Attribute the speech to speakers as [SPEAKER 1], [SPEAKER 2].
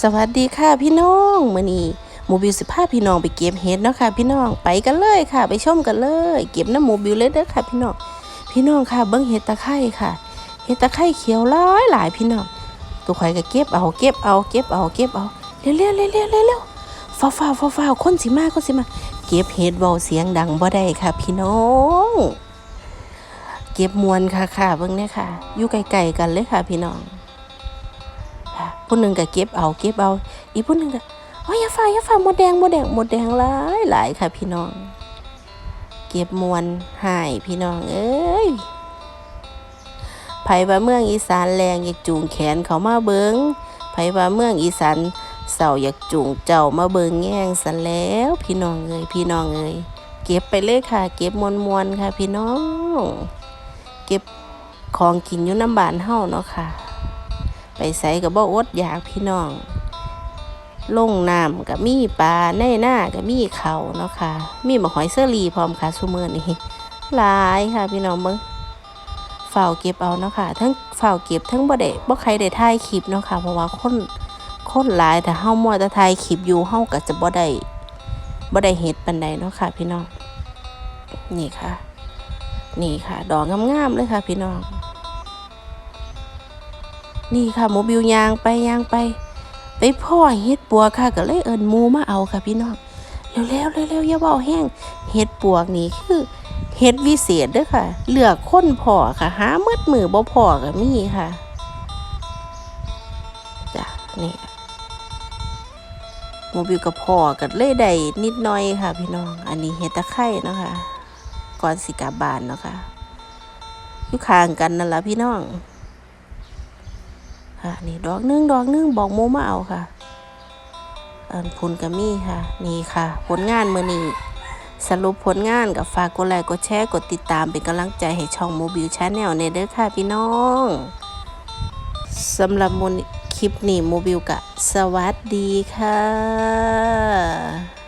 [SPEAKER 1] สวัสดีค่ะพี่น้องมื้อนี้หมูบิวสิพาพี่น้องไปเก็บเห็ดเนาะค่ะพี่น้องไปกันเลยค่ะ ไปชมกันเลย เก็บน้ำหมูบิวเลยเด้อค่ะ พี่น้องพี่น้องค่ะเบิ่งเห็ดตะไคร้ค่ะเห็ดตะไคร้เขียวหลายหลายพี่น้องตัวข่อยก็เก็บเอาเก็บเอาเก็บเอาเก็บเอาเร็วเร็วเร็วเร็วเร็วเร็วฟ้าวฟ้าวฟ้าวฟ้าคนสิมาคนสิมาเก็บเห็ดเบาเสียงดังบ่ได้ค่ะ พี่น้องเก็บมวนค่ะค่ะเบิ่งเนี่ยค่ะอยู่ไกลๆกันเลยค่ะ พี่น้อง ผู้หนึ่งก็เก็บเอาเก็บเอา อีกผู้หนึ่งก็โอ้ยอย่าฝ่าอย่าฝ่าหมดแดงหมดแดงหมดแดงหลายหลายค่ะ พี่น้อง เก็บมวนหายพี่น้อง เอ้ยไผว่าเมืองอีสานแรงอยากจูงแขนเขามาเบิงไผว่าเมืองอีสานเสาอยากจูงเจ้ามาเบิงแง่งสันแล้ว พี่น้องเอ้ยพี่น้องเอ้ยเก็บไปเลยค่ะ เก็บมวนมวนๆค่ะ พี่น้อง เก็บของกินอยู่น้ำบานเฮาเนาะค่ะ ไปใส่กับบ่อดอยากพี่น้องลงน้ำกับมีปลาในหน้ากับมีเขาเนาะค่ะ มีมะหอยเซอรี่พร้อมค่ะซุมือนี่หลายค่ะพี่น้องเบิ่งฝ้าเก็บเอาเนาะค่ะ ทั้งเฝ้าเก็บทั้งบ่ได้บ่ใครได้ถ่ายคลิปเนาะค่ะ เพราะว่าคนคนหลายแต่เฮามัวแต่ถ่ายคลิปอยู่เฮาก็จะบ่ได้บ่ได้เฮ็ดปานใดเนาะค่ะ พี่น้อง นี่ค่ะ นี่ค่ะ ดอกงามๆเลยค่ะ พี่น้อง นี่ค่ะโมบิลยางไปยางไป ไปพ่อเฮ็ดปัวค่ะก็เลยเอิญมูมาเอาค่ะพี่น้องเร็วๆเร็วๆอย่าเบาแห้งเฮ็ดปวกนี่คือเฮ็ดวิเศษเด้อค่ะ เลือกคนพ่อค่ะหามืดมือบ่พ่อก็มีค่ะจ้ะนี่โมบิลกับพ่อกันเลยได้นิดหน่อยค่ะ พี่น้อง อันนี้เฮ็ดตะไคร้เนะคะก่อนสิกลับานเนาะค่ะอยู่ข้างกันนั่นล่ะพี่น้อง ค่ะ นี่ดอกนึงดอกนึงบอกโมมาเอาค่ะ อันพุนกามี่ค่ะ นี่ค่ะ ผลงานมือนี้สรุปผลงานกับฝากกดไลค์กดแชร์กดติดตามเป็นกำลังใจให้ช่องโมบิลชาแนลในเด้อค่ะพี่น้องสำหรับมคลิปนี้โมบิลกะสวัสดีค่ะ